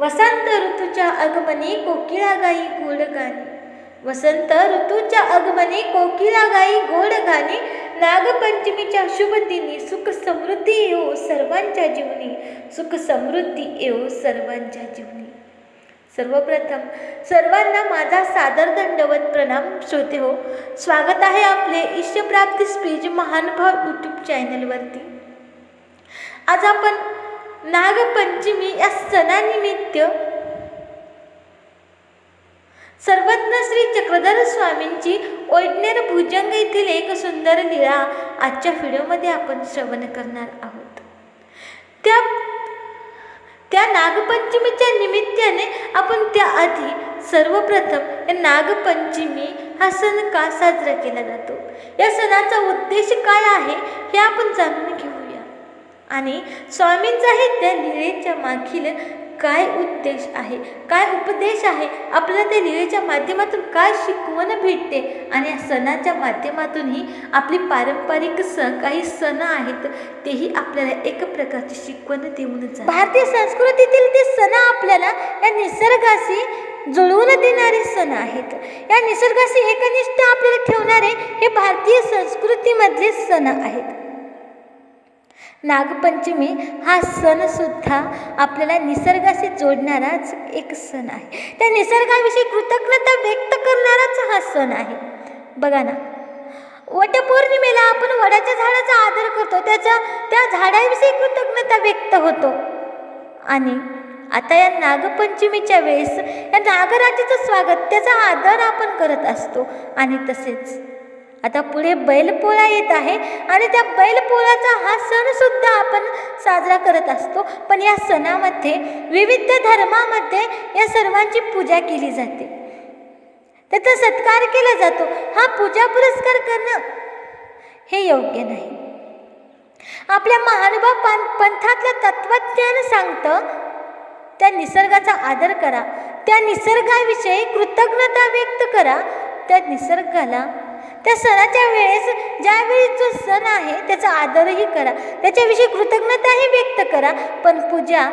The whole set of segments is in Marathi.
वसंत ऋतूच्या अगमने कोकिळा गाई गोड गाणी. वसंत ऋतूच्या अगमने कोकिळा गाई गोड गाणे. नागपंचमीच्या शुभ दिनी सुख समृद्धी येऊ सर्वांच्या जीवनी. सुख समृद्धी येऊ सर्वांच्या जीवनी. सर्वप्रथम सर्वांना माझा सादर दंडवत प्रणाम श्रोते हो. स्वागत आहे आपले ईश्वप्राप्ती स्पीच महानुभाव यूट्यूब चॅनलवरती आज आपण नागपंचमी या सणानिमित्त सर्वज्ञ श्री चक्रधर स्वामींची ओडनेर भुजंग येथील एक सुंदर लीळा आजच्या व्हिडिओमध्ये आपण श्रवण करणार आहोत. त्या त्या नागपंचमीच्या निमित्ताने आपण त्याआधी सर्वप्रथम नागपंचमी हा सण का साजरा केला जातो? या सणाचा उद्देश काय आहे हे आपण जाणून घेऊ. आणि स्वामींचाही त्या लिळेच्या मागील काय उद्देश आहे? काय उपदेश आहे? आपल्याला त्या लिळेच्या माध्यमातून काय शिकवण भेटते? आणि या सणाच्या माध्यमातूनही आपली पारंपरिक सण काही सण आहेत तेही आपल्याला एक प्रकारची शिकवण देऊन भारतीय संस्कृतीतील ते सण आपल्याला या निसर्गाशी जुळवून देणारे सण आहेत. या निसर्गाशी एकनिष्ठ आपल्याला ठेवणारे हे भारतीय संस्कृतीमधले सण आहेत. नागपंचमी हा सणसुद्धा आपल्याला निसर्गाशी जोडणाराच एक सण आहे. त्या निसर्गाविषयी कृतज्ञता व्यक्त करणाराच हा सण आहे. बघा ना वटपौर्णिमेला आपण वडाच्या झाडाचा आदर करतो. त्याच्या त्या झाडाविषयी कृतज्ञता व्यक्त होतो. आणि आता या नागपंचमीच्या वेळेस या नागराजाचं स्वागत त्याचा आदर आपण करत असतो. आणि तसेच आता पुढे बैलपोळा येत आहे आणि त्या बैलपोळाचा हा सणसुद्धा आपण साजरा करत असतो. पण या सणामध्ये विविध धर्मामध्ये या सर्वांची पूजा केली जाते. त्याचा सत्कार केला जातो. हा पूजा पुरस्कार करणं हे योग्य नाही. आपल्या महानुभाव पं पंथातलं तत्वज्ञान सांगतं त्या निसर्गाचा आदर करा. त्या निसर्गाविषयी कृतज्ञता व्यक्त करा. त्या निसर्गाला त्या सणाच्या वेळेस ज्यावेळी जो सण आहे त्याचा आदरही करा. त्याच्याविषयी कृतज्ञताही व्यक्त करा. पण पूजा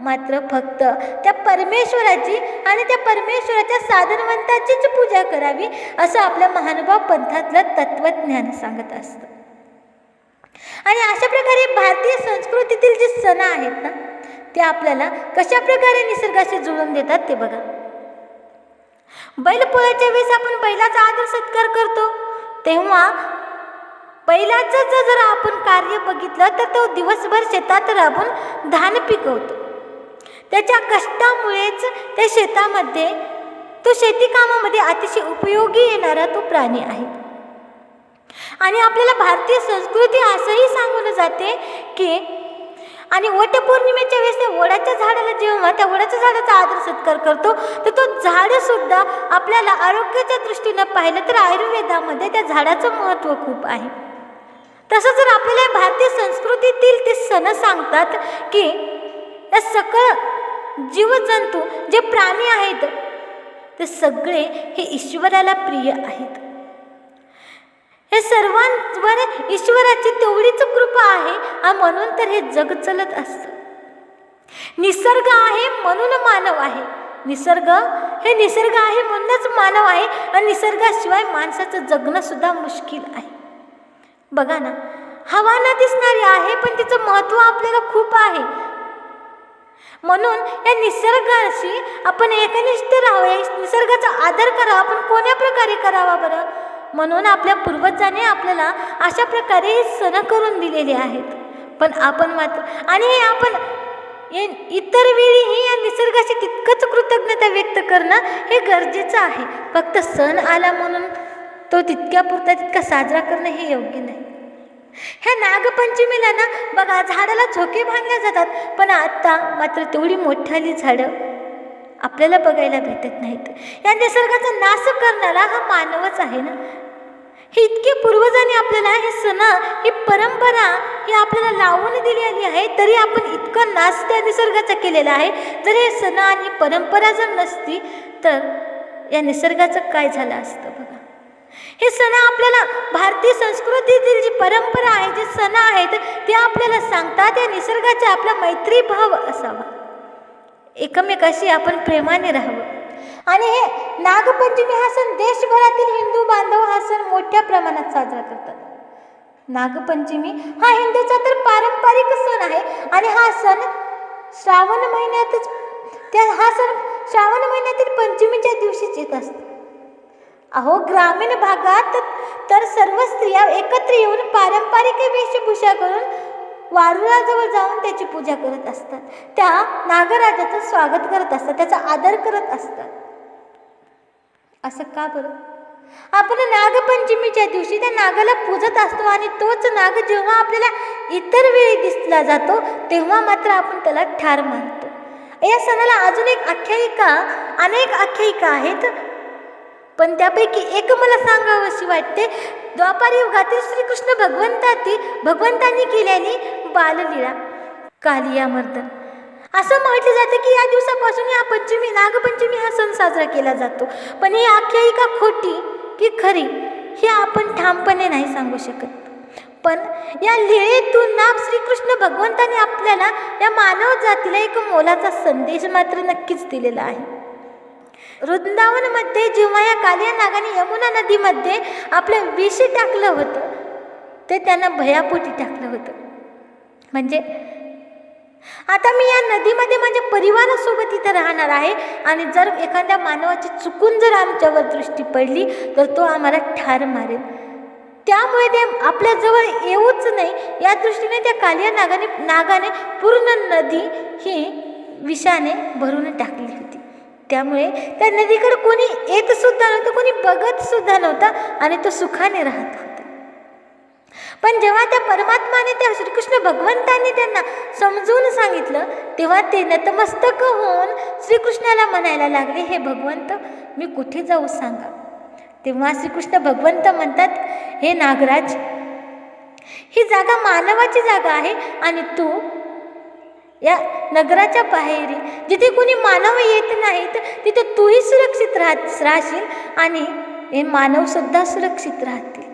मात्र फक्त त्या परमेश्वराची आणि त्या परमेश्वराच्या साधनवंताचीच पूजा करावी असं आपल्या महानुभाव पंथातलं तत्वज्ञान सांगत असतं. आणि अशा प्रकारे भारतीय संस्कृतीतील जे सण आहेत ना ते आपल्याला कशा प्रकारे निसर्गाशी जुळून देतात ते बघा. बैलपोळ्याच्या वेळेस आपण बैलाचा आदर सत्कार करतो. तेव्हा बैलाचं जर आपण कार्य बघितलं तर तो दिवसभर शेतात राबून धान पिकवतो. त्याच्या कष्टामुळेच त्या शेतामध्ये तो शेती कामामध्ये अतिशय उपयोगी येणारा तो प्राणी आहे. आणि आपल्याला भारतीय संस्कृती असंही सांगून जाते की आणि वटपौर्णिमेच्या वेळेस वडाच्या झाडाला जेव्हा त्या वडाच्या झाडाचा आदर सत्कार करतो तर तो झाडसुद्धा आपल्याला आरोग्याच्या दृष्टीनं पाहिलं तर आयुर्वेदामध्ये त्या झाडाचं महत्त्व खूप आहे. तसं जर आपल्याला भारतीय संस्कृतीतील ते सण सांगतात की या सकळ जीवजंतू जे प्राणी आहेत ते सगळे हे ईश्वराला प्रिय आहेत. हे सर्वांवर ईश्वराची तेवढीच कृपा आहे आणि म्हणून तर हे जग चलत असतं. निसर्ग आहे म्हणून मानव आहे. निसर्ग हे निसर्ग आहे म्हणूनच मानव आहे आणि निसर्गाशिवाय माणसाचं जगणं सुद्धा मुश्किल आहे. बघा ना हवा न दिसणारी आहे पण तिचं महत्त्व आपल्याला खूप आहे. म्हणून या निसर्गाशी आपण एकनिष्ठ राहावे निसर्गाचा आदर करावा आपण कोण्या प्रकारे करावा बरं? म्हणून आपल्या पूर्वजांनी आपल्याला अशा प्रकारे हे सण करून दिलेले आहेत. पण आपण मात्र आणि हे आपण इतर वेळीही या निसर्गाशी तितकंच कृतज्ञता व्यक्त करणं हे गरजेचं आहे. फक्त सण आला म्हणून तो तितक्या पुरता तितका साजरा करणं हे योग्य नाही. ह्या नागपंचमीला ना बघा झाडाला झोके बांधल्या जातात. पण आत्ता मात्र तेवढी मोठाली झाडं आपल्याला बघायला भेटत नाहीत. या निसर्गाचा नाश करणारा हा मानवच आहे ना? हे इतके पूर्वजांनी आपल्याला हे सण ही परंपरा ही आपल्याला लावून दिलेली आहे तरी आपण इतकं नाश त्या निसर्गाचा केलेला आहे. जर हे सण आणि परंपरा जर नसती तर या निसर्गाचं काय झालं असतं बघा? हे सण आपल्याला भारतीय संस्कृतीतील जी परंपरा आहे जे सण आहेत ते आपल्याला सांगतात या निसर्गाचा आपला मैत्रीभाव असावा. एकमेकाशी आपण प्रेमाने राहावं. आणि हे नागपंचमी हा सण देशभरातील हिंदू बांधव हा सण मोठ्या प्रमाणात साजरा करतात. नागपंचमी हा हिंदूचा तर पारंपरिक सण आहे आणि हा सण श्रावण महिन्यातच त्या हा सण श्रावण महिन्यातील पंचमीच्या दिवशीच येत असतो. अहो ग्रामीण भागात तर सर्व स्त्रिया एकत्र येऊन पारंपरिक वेशभूषा करून वारुळाजवळ जाऊन त्याची पूजा करत असतात. त्या नागराजाचं स्वागत करत असतात. त्याचा आदर करत असतात. असं का बरं? आपण नागपंचमीच्या दिवशी त्या नागाला पूजत असतो आणि तोच नाग जेव्हा आपल्याला इतर वेळी दिसला जातो तेव्हा मात्र आपण त्याला ठार मानतो. या सणाला अजून एक आख्यायिका अनेक आख्यायिका आहेत. पण त्यापैकी एक मला सांगावंशी वाटते. द्वापार युगातील श्रीकृष्ण भगवंताती भगवंतांनी केलेली बाललीळा कालियामर्दन असं म्हटलं जातं की या दिवसापासून या पंचमी नागपंचमी हा सण साजरा केला जातो. पण ही आख्यायिका खोटी की खरी हे आपण ठामपणे नाही सांगू शकत. पण या लिळेतून ना श्रीकृष्ण भगवंताने आपल्याला या मानव जातीला एक मोलाचा संदेश मात्र नक्कीच दिलेला आहे. वृंदावनमध्ये जेव्हा या कालिया नागाने यमुना नदीमध्ये आपलं विष टाकलं होतं ते त्यांना भयापोटी टाकलं होतं. म्हणजे? आता मी या नदीमध्ये माझ्या परिवारासोबत इथं राहणार आहे आणि जर एखाद्या मानवाची चुकून जर आमच्यावर दृष्टी पडली तर तो आम्हाला ठार मारेल. त्यामुळे ते आपल्याजवळ येऊच नाही. या दृष्टीने त्या कालिया नागाने नागाने पूर्ण नदी ही विषाने भरून टाकली होती. त्यामुळे त्या नदीकडे कोणी येतसुद्धा नव्हतं कोणी बघतसुद्धा नव्हता आणि तो सुखाने राहत. होता पण जेव्हा त्या परमात्माने त्या श्रीकृष्ण भगवंतांनी त्यांना समजून सांगितलं तेव्हा ते नतमस्तक होऊन श्रीकृष्णाला म्हणायला लागले हे भगवंत मी कुठे जाऊ सांगा? तेव्हा श्रीकृष्ण भगवंत म्हणतात हे नागराज ही जागा मानवाची जागा आहे आणि तू या नगराच्या बाहेरी जिथे कोणी मानव येत नाहीत तिथे तूही सुरक्षित राह राहशील आणि हे मानवसुद्धा सुरक्षित राहतील.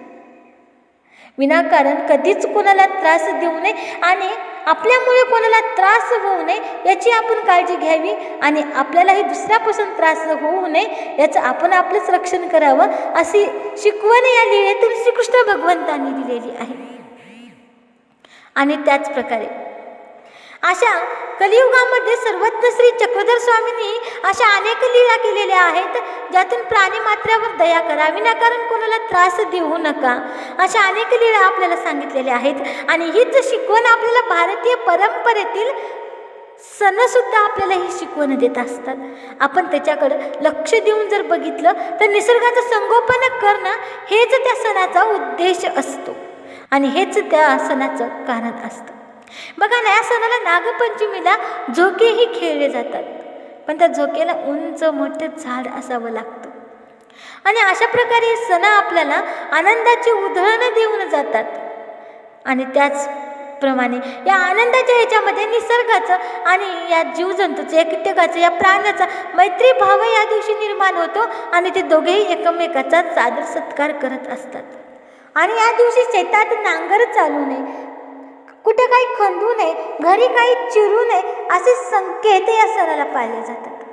विनाकारण कधीच कोणाला त्रास देऊ नये आणि आपल्यामुळे कोणाला त्रास होऊ नये याची आपण काळजी घ्यावी आणि आपल्यालाही दुसऱ्यापासून त्रास होऊ नये याचं आपण आपलंच रक्षण करावं अशी शिकवण या लिहिण्यातून श्रीकृष्ण भगवंतांनी दिलेली आहे. आणि त्याच प्रकारे अशा कलियुगामध्ये सर्वत्र श्री चक्रधर स्वामींनी अशा अनेक लीळा केलेल्या आहेत ज्यातून प्राणिमात्र्यावर दया करा विनाकारण कोणाला त्रास देऊ नका. अशा अनेक लीळा आपल्याला सांगितलेल्या आहेत. आणि हीच शिकवण आपल्याला भारतीय परंपरेतील सणसुद्धा आपल्याला ही शिकवण देत असतात. आपण त्याच्याकडं लक्ष देऊन जर बघितलं तर निसर्गाचं संगोपन करणं हेच त्या सणाचा उद्देश असतो. आणि हेच त्या सणाचं कारण असतं. बघा ना या सणाला नागपंचमीला झोकेही खेळले जातात. पण त्या झोकेला उंच मोठं झाड असावं लागतं. आणि अशा प्रकारे सण आपल्याला आनंदाची उधळणं देऊन जातात. आणि त्याचप्रमाणे या आनंदाच्या ह्याच्यामध्ये निसर्गाचं आणि या जीवजंतूचं या कीटकाचं या प्राण्याचा मैत्रीभाव या दिवशी निर्माण होतो आणि ते दोघेही एकमेकाचा सादर सत्कार करत असतात. आणि या दिवशी शेतात नांगर चालू नये कुठे काही खंदू नये घरी काही चिरू नये असे संकेत या सणाला पाळले जातात.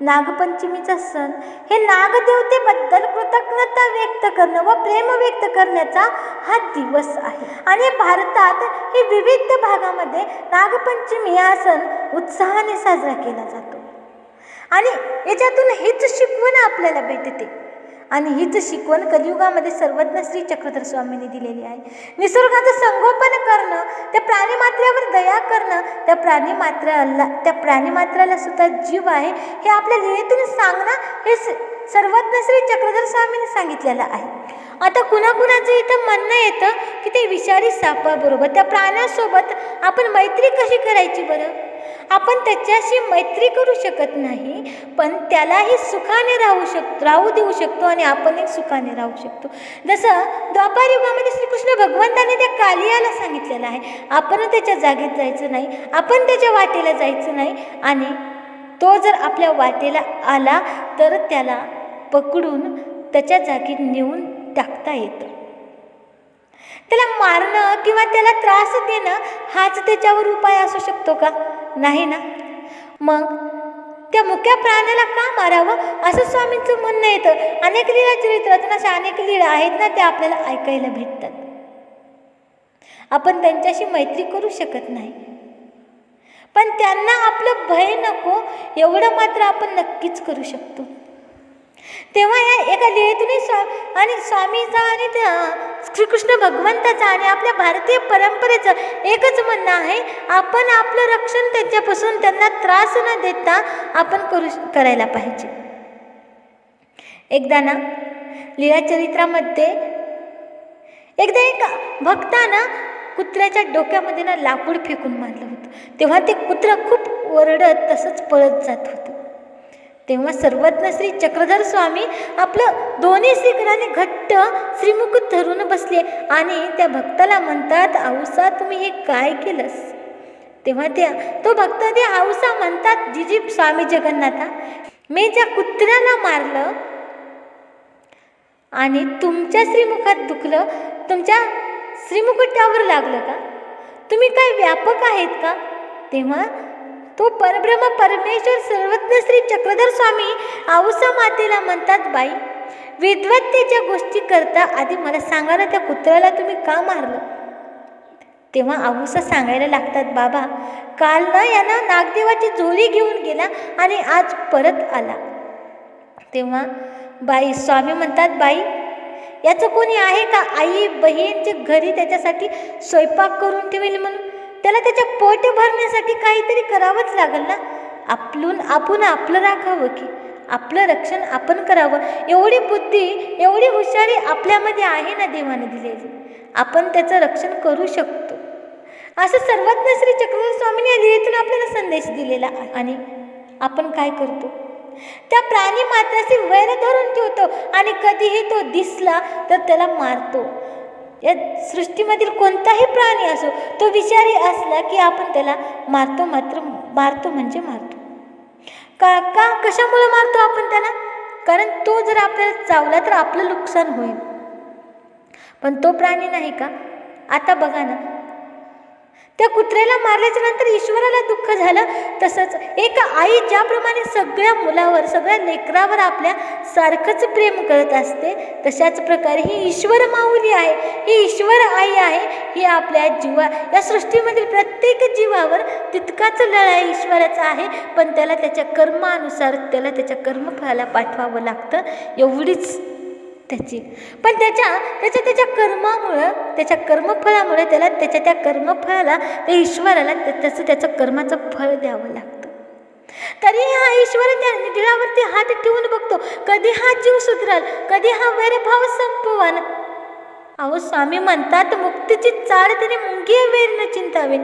नागपंचमीचा सण हे नागदेवतेबद्दल कृतज्ञता व्यक्त करणं व प्रेम व्यक्त करण्याचा हा दिवस आहे. आणि भारतात हे विविध भागामध्ये नागपंचमी हा सण उत्साहाने साजरा केला जातो. आणि याच्यातून हीच शिकवण आपल्याला भेटते. आणि हीच शिकवण कलियुगामध्ये सर्वज्ञ श्री चक्रधर स्वामींनी दिलेली आहे. निसर्गाचं संगोपन करणं त्या प्राणीमात्र्यावर दया करणं त्या प्राणीमात्राला त्या प्राणीमात्राला सुद्धा जीव आहे हे आपल्या लिहितून सांगणं हे सर्वज्ञ श्री चक्रधर स्वामींनी सांगितलेलं आहे. आता कुणाकुणाचं इथं म्हणणं येतं की ते विषारी सापाबरोबर त्या प्राण्यासोबत आपण मैत्री कशी करायची बरं? आपण त्याच्याशी मैत्री करू शकत नाही पण त्यालाही सुखाने राहू शक राहू देऊ शकतो आणि आपणही सुखाने राहू शकतो. जसं द्वापार युगामध्ये श्रीकृष्ण भगवंताने त्या कालियाला सांगितलेलं आहे आपण त्याच्या जागेत जायचं नाही आपण त्याच्या वाटेला जायचं नाही आणि तो जर आपल्या वाटेला आला तर त्याला पकडून त्याच्या जागी नेऊन टाकता येतं. त्याला मारणं किंवा त्याला त्रास देणं हाच त्याच्यावर उपाय असू शकतो का? नाही ना? मग त्या मुख्या प्राण्याला का मारावं? असं स्वामींचं म्हणणं येतं. अनेक लीळा चरित्रातून अशा अनेक लीळा आहेत ना त्या आपल्याला ऐकायला भेटतात. आपण त्यांच्याशी मैत्री करू शकत नाही. पण त्यांना आपलं भय नको एवढं मात्र आपण नक्कीच करू शकतो. तेव्हा या एका लिळेतूनही स्वा आणि स्वामीचा आणि त्या श्रीकृष्ण भगवंताचं आणि आपल्या भारतीय परंपरेचं एकच म्हणणं आहे आपण आपलं रक्षण त्यांच्यापासून त्यांना त्रास न देता आपण करू करायला पाहिजे. एकदा ना लीळाचरित्रामध्ये एकदा एक भक्तानं कुत्र्याच्या डोक्यामध्ये ना लाकूड फेकून मारलं होतं. तेव्हा ते कुत्रं खूप ओरडत तसंच पळत जात होतं. तेव्हा सर्वज्ञ श्री चक्रधर स्वामी आपलं दोन्ही शिखराने घट्ट श्रीमुख धरून बसले. आणि त्या भक्ताला म्हणतात आऊसा तुम्ही हे काय केलंस? तेव्हा त्या तो भक्त ते आऊसा म्हणतात जिजी स्वामी जगन्नाथा मी ज्या कुत्र्याला मारलं आणि तुमच्या श्रीमुखात दुखलं तुमच्या श्रीमुकुटावर लागलं का? तुम्ही काय व्यापक आहेत का? तेव्हा तो परब्रह्म परमेश्वर सर्वज्ञ श्री चक्रधर स्वामी आऊसा मातेला म्हणतात बाई विद्वत्तेच्या गोष्टी करता आधी मला सांगा ना त्या कुत्र्याला तुम्ही का मारलं? तेव्हा आऊसा सांगायला लागतात बाबा काल ना यानं नागदेवाची झोली घेऊन गेला आणि आज परत आला. तेव्हा बाई स्वामी म्हणतात बाई याचं कोणी आहे का? आई बहीणच्या घरी त्याच्यासाठी स्वयंपाक करून ठेवेल म्हणून? त्याला त्याच्या पोट भरण्यासाठी काहीतरी करावंच लागेल ना? आपलून आपण आपलं राखावं की? आपलं रक्षण आपण करावं. एवढी बुद्धी एवढी हुशारी आपल्यामध्ये आहे ना देवाने दिलेली? आपण त्याचं रक्षण करू शकतो. असं सर्वज्ञ श्री चक्रवर्ती स्वामींनी या आपल्याला संदेश दिलेला आणि आपण काय करतो? त्या प्राणी मात्राशी वैर धरून ठेवतो आणि कधीही तो दिसला तर त्याला मारतो. या सृष्टीमधील कोणताही प्राणी असो तो विचारी असला की आपण त्याला मारतो मात्र मारतो म्हणजे मारतो. का का कशामुळे मारतो आपण त्याला? कारण तो जर आपल्याला चावला तर आपलं नुकसान होईल. पण तो प्राणी नाही का? आता बघा ना त्या कुत्र्याला मारल्याच्या नंतर ईश्वराला दुःख झालं. तसंच एक आई ज्याप्रमाणे सगळ्या मुलावर सगळ्या लेकरावर आपल्या सारखंच प्रेम करत असते तशाच प्रकारे ही ईश्वर माऊली आहे. ही ईश्वर आई आहे. ही आपल्या जीवा या सृष्टीमधील प्रत्येक जीवावर तितकाच लढाई ईश्वराचा आहे. पण त्याला त्याच्या कर्मानुसार त्याला त्याच्या कर्मफळाला पाठवावं लागतं. एवढीच त्याची. पण त्याच्या त्याच्या त्याच्या कर्मामुळं त्याच्या कर्मफळामुळे त्याला त्याच्या त्या कर्मफळाला त्या ईश्वराला त्याचं त्याचं कर्माचं फळ द्यावं लागतं. तरी हा ईश्वर त्या निधीळावरती हात ठेवून बघतो. कधी हा जीव सुधराल कधी हा वैरभाव संपवान अहो स्वामी म्हणतात मुक्तीची चाळ त्याने मुंगी वैर न चिंतावे.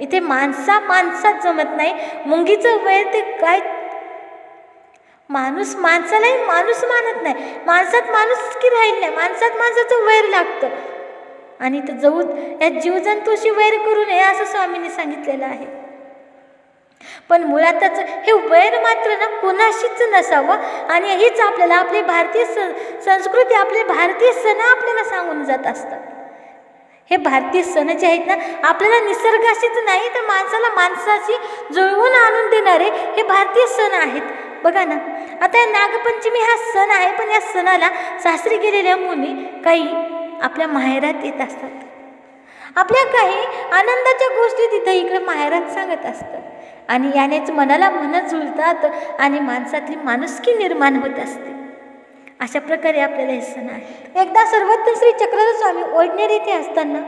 इथे माणसा माणसात जमत नाही. मुंगीचं वैर ते काय माणूस माणसालाही माणूस मानत नाही. माणसात माणूस की राहील नाही? माणसात माणसाचं वैर लागतं. आणि तर जाऊ या जीवजंतूशी वैर करू नये असं स्वामींनी सांगितलेलं आहे. पण मुळातच हे वैर मात्र ना कोणाशीच नसावं आणि हीच आपल्याला आपली भारतीय स संस्कृती आपले भारतीय सण आपल्याला सांगून जात असतात. हे भारतीय सण जे आहेत ना आपल्याला निसर्गाशीच नाही तर माणसाला माणसाशी जुळवून आणून देणारे हे भारतीय सण आहेत. बघा ना. आता नागपंचमी हा सण आहे पण या सणाला सासरी गेलेल्या मुली काही आपल्या माहेरात येत असतात. आपल्या काही आनंदाच्या गोष्टी तिथं इकडे माहेरात सांगत असतात. आणि यानेच मनाला मन जुळतात आणि माणसातली माणुसकी निर्माण होत असते. अशा प्रकारे आपल्याला हे सण आहे एकदा सर्वत्र श्री चक्रधर स्वामी ओढणेर येथे असताना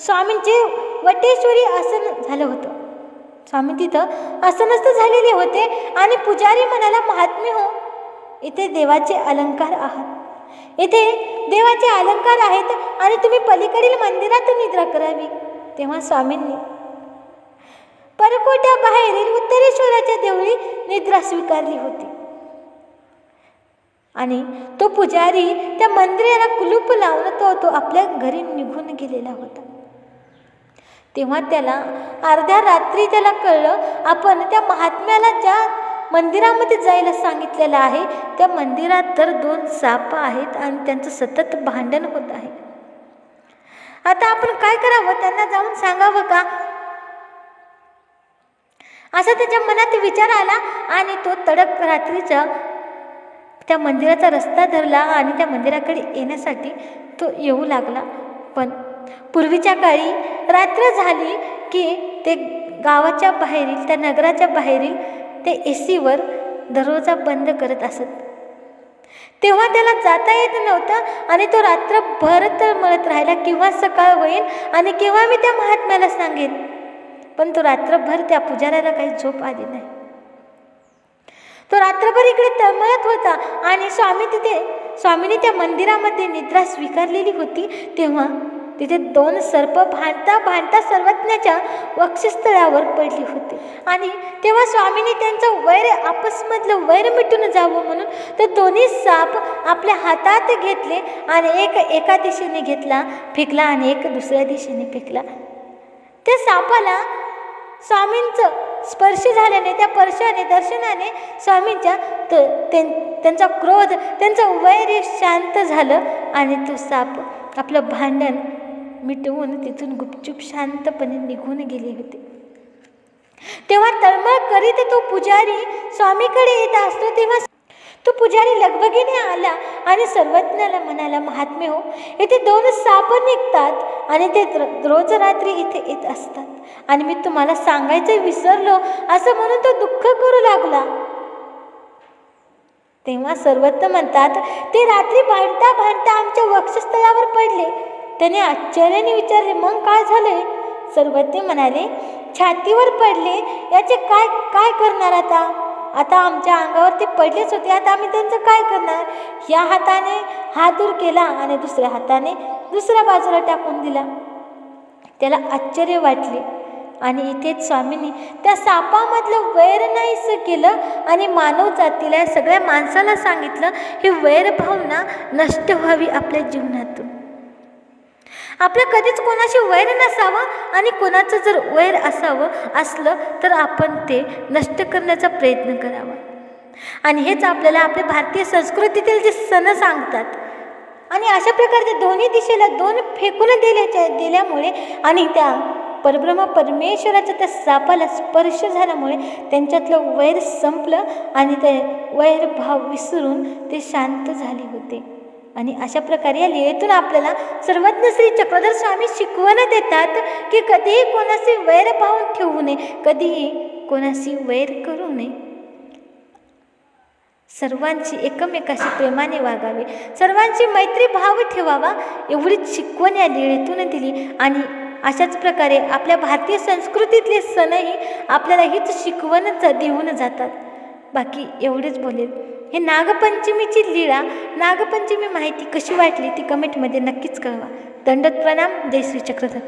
स्वामींचे वटेश्वरी आसन झालं होतं. स्वामी तिथं असमस्त झालेले होते आणि पुजारी म्हणाला महात्मे हो इथे देवाचे अलंकार आहात. इथे देवाचे अलंकार आहेत आणि तुम्ही पलीकडील मंदिरात निद्रा करावी. तेव्हा स्वामींनी परकोट्या बाहेरील उत्तरेश्वराच्या देवळी निद्रा स्वीकारली होती. आणि तो पुजारी त्या मंदिराला कुलूप लावून तो तो आपल्या घरी निघून गेलेला होता. तेव्हा त्याला अर्ध्या रात्री त्याला कळलं आपण त्या महात्म्याला ज्या मंदिरामध्ये जायला सांगितलेलं आहे त्या मंदिरात तर दोन साप आहेत आणि त्यांचं सतत भांडण होत आहे. आता आपण काय करावं? त्यांना जाऊन सांगावं का? असा त्याच्या मनात विचार आला आणि तो तडक रात्रीचा त्या मंदिराचा रस्ता धरला आणि त्या मंदिराकडे येण्यासाठी तो येऊ लागला. पण पूर्वीच्या काळी रात्र झाली की ते गावाच्या बाहेरील त्या नगराच्या बाहेरील ते ए सीवर दरवाजा बंद करत असत. तेव्हा त्याला जाता येत नव्हतं आणि तो रात्रभर तळमळत राहिला किंवा सकाळ होईल आणि केव्हा मी त्या महात्म्याला सांगेन. पण तो रात्रभर त्या पुजाऱ्याला काही झोप आली नाही. तो रात्रभर इकडे तळमळत होता आणि स्वामी तिथे स्वामीने त्या मंदिरामध्ये निद्रा स्वीकारलेली होती तेव्हा तिथे दोन सर्प भांडता भांडता सर्वज्ञाच्या वक्षस्थळावर पडली होती. आणि तेव्हा स्वामीने त्यांचं वैर आपसमधलं वैर मिटून जावं म्हणून ते दोन्ही साप आपल्या हातात घेतले आणि एक एका दिशेने घेतला फेकला आणि एक दुसऱ्या दिशेने फेकला. त्या सापाला स्वामींचं स्पर्श झाल्याने त्या स्पर्शाने दर्शनाने स्वामींच्या त- त्यां- त्यांचा क्रोध त्यांचं वैर शांत झालं आणि तो साप आपलं भांडण मिटवून तिथून गुपचूप शांतपणे निघून गेले होते. तेव्हा तळमळ करीत तो पुजारी स्वामीकडे येत असतो तेव्हा तो पुजारी लगबगीने आला आणि सर्वज्ञाला म्हणाला महात्मे हो येथे दोन साप निघतात आणि ते रोज रात्री इथे येत असतात. आणि मी तुम्हाला सांगायचं विसरलो असं म्हणून तो दुःख करू लागला. तेव्हा सर्वत्र म्हणतात ते रात्री भांडता भांडता आमच्या वक्षस्थळावर पडले. त्याने आश्चर्याने विचारले मग काय झाले सर्वज्ञ म्हणाले छातीवर पडले याचे काय काय करणार आता? आता आमच्या अंगावर ते पडलेच होते आता आम्ही त्यांचं काय करणार? या हाताने हात दूर केला आणि दुसऱ्या हाताने दुसऱ्या बाजूला टाकून दिला. त्याला आश्चर्य वाटले आणि इथेच स्वामींनी त्या सापामधलं वैर नाहीसं केलं आणि मानव जातीला या सगळ्या माणसाला सांगितलं ही वैरभावना नष्ट व्हावी आपल्या जीवनातून. आपलं कधीच कोणाशी वैर नसावं आणि कोणाचं जर वैर असावं असलं तर आपण ते नष्ट करण्याचा प्रयत्न करावा. आणि हेच आपल्याला आपल्या भारतीय संस्कृतीतील जे सण सांगतात. आणि अशा प्रकारच्या दोन्ही दिशेला दोन फेकून दिल्याच्या दिल्यामुळे आणि त्या परब्रह्म परमेश्वराच्या त्या सापाला स्पर्श झाल्यामुळे त्यांच्यातलं वैर संपलं आणि ते वैरभाव विसरून ते शांत झाले होते. आणि अशा प्रकारे या लीळेतून आपल्याला सर्वज्ञ श्री चक्रधर स्वामी शिकवण देतात की कधीही कोणाशी वैर पाहून ठेवू नये कधीही कोणाशी वैर करू नये. सर्वांची एकमेकाशी प्रेमाने वागावे सर्वांची मैत्री भाव ठेवावा एवढीच शिकवण या लीळेतून दिली. आणि अशाच प्रकारे आपल्या भारतीय संस्कृतीतले सणही आपल्याला हीच शिकवण देऊन जातात. बाकी एवढेच बोलेल. हे नागपंचमीची लीळा नागपंचमी माहिती कशी वाटली ती कमेंटमध्ये नक्कीच कळवा. दंडत प्रणाम जय श्री चक्रधर.